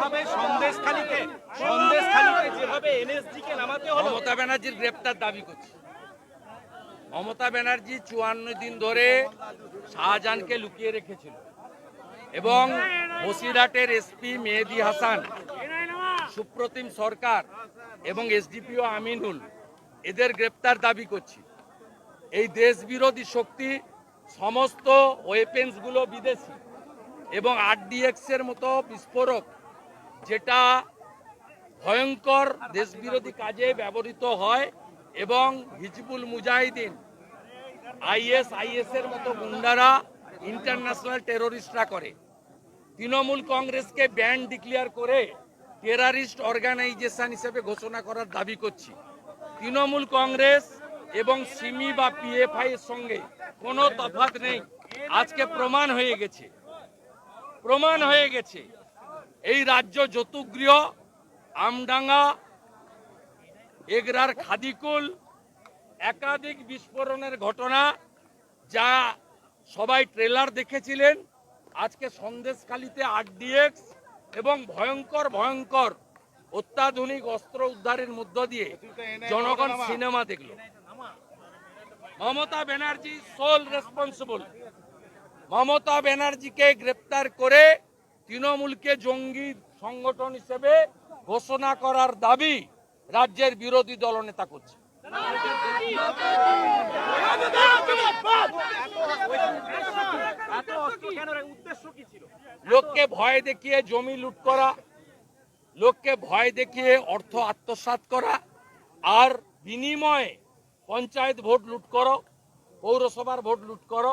যেভাবে সন্দেশখালীতে যেভাবে এনএসজি কে নামাতে হলো, মমতা ব্যানার্জির দাবি করছি। মমতা ব্যানার্জি চুয়ান্ন দিন ধরে শাহজাহানকে লুকিয়ে রেখেছিল এবং বসিরহাটের এসপি মেহেদি হাসান, সুপ্রতিম সরকার এবং এসডিপিও আমিনুল এদের গ্রেপ্তার দাবি করছি। এই দেশ বিরোধী শক্তি সমস্ত ওয়েপেন্সগুলো বিদেশি এবং আরডিএক্স এর মতো বিস্ফোরক যেটা ভয়ঙ্কর দেশবিরোধী কাজে ব্যবহৃত হয় এবং হিজবুল মুজাহিদিন, আইএস আইএস এর মতো গুন্ডারা ইন্টারন্যাশনাল টেরোরিস্টরা করে। তৃণমূল কংগ্রেসকে ব্যান্ড ডিক্লেয়ার করে টেরারিস্ট অর্গানাইজেশন হিসেবে ঘোষণা করার দাবি করছি। তৃণমূল কংগ্রেস এবং সিমি বা পিএফআই এর সঙ্গে কোনো তফাৎ নেই। আজকে প্রমাণ হয়ে গেছে। প্রমাণ হয়ে গেছে। এই রাজ্য যতুগৃহ, আমডাঙ্গা, এগরার খাদিকুল, একাধিক বিস্ফোরণের ঘটনা যা সবাই ট্রেলার দেখেছিলেন। আজকে সন্দেশখালিতে আরডিএক্স এবং ভয়ঙ্কর ভয়ঙ্কর অত্যাধুনিক অস্ত্র উদ্ধারের মধ্য দিয়ে জনগণ সিনেমা দেখল। Mamata Banerjee sole responsible. Mamata ব্যানার্জিকে গ্রেপ্তার করে তৃণমূলকে জঙ্গি সংগঠন হিসেবে ঘোষণা করার দাবি রাজ্যের বিরোধী দলনেতা করছে এত অস্ত্র কেন রে? উদ্দেশ্য কি ছিল লোককে ভয় দেখিয়ে জমি লুট করা, লোককে ভয় দেখিয়ে অর্থ আত্মসাৎ করা, আর বিনিময়ে পঞ্চায়েত ভোট লুট করো, পৌরসভার ভোট লুট করো,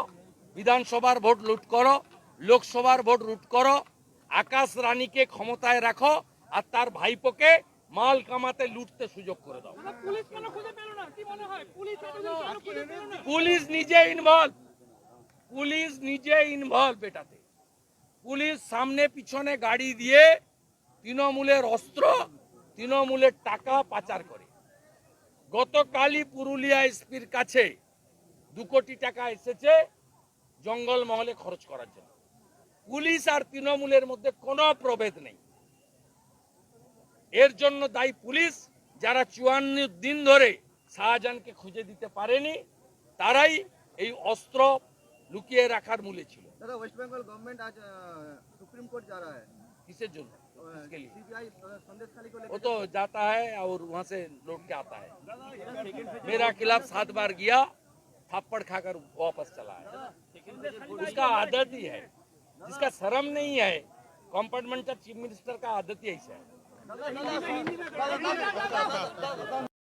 বিধানসভার ভোট লুট করো, লোকসভার ভোট লুট করো আকাশ রানীকে ক্ষমতায় রাখো আর তার ভাইপোকে মাল কামাতে লুটতে সুযোগ করে দাও। পুলিশ মনে পুলিশ নিজে ইনভলভ পুলিশ নিজে ইনভলভ এটাতে পুলিশ সামনে পিছনে গাড়ি দিয়ে তৃণমূলের অস্ত্র তৃণমূলের টাকা পাচার করে। গতকালই পুরুলিয়া এসপির কাছে দু কোটি টাকা এসেছে জঙ্গল মহলে খরচ করার জন্য। पुलिस और तृणमूल मध्य को प्रभेद नहीं दायी पुलिस जरा चुवान्न दिन धरे शाहजहान के खुजे दीते अस्त्र लुकिए रखार मूले वो वहाँ से लौट आता है मेरा खिलाफ सात बार गया थप्पड़ खाकर वापस चला है उसका आदत ही है। जिसका शर्म नहीं है कंपार्टमेंटल चीफ मिनिस्टर का आदत ही ऐसा है।